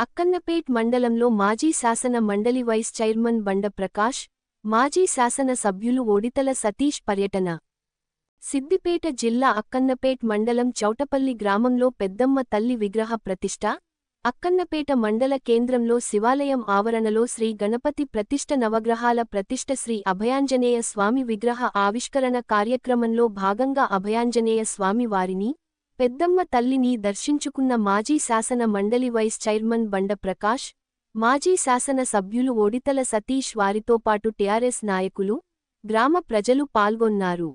అక్కన్నపేట్ మండలంలో మాజీ శాసన మండలి వైస్ చైర్మన్ బండ ప్రకాష్ మాజీ శాసన సభ్యులు ఓడితల సతీష్ పర్యటన. సిద్దిపేట జిల్లా అక్కన్నపేట్ మండలం చౌటపల్లి గ్రామంలో పెద్దమ్మ తల్లి విగ్రహ ప్రతిష్ఠ అక్కన్నపేట మండల కేంద్రంలో శివాలయం ఆవరణలో శ్రీ గణపతి ప్రతిష్ఠ నవగ్రహాల ప్రతిష్ఠ శ్రీ అభయాంజనేయ స్వామి విగ్రహ ఆవిష్కరణ కార్యక్రమంలో భాగంగా అభయాంజనేయ స్వామి వారిని పెద్దమ్మ తల్లిని దర్శించుకున్న మాజీ శాసన మండలి వైస్ చైర్మన్ బండ ప్రకాష్ మాజీ శాసన సభ్యులు ఓడితల సతీష్ వారితో పాటు టిఆర్ఎస్ నాయకులు గ్రామ ప్రజలు పాల్గొన్నారు.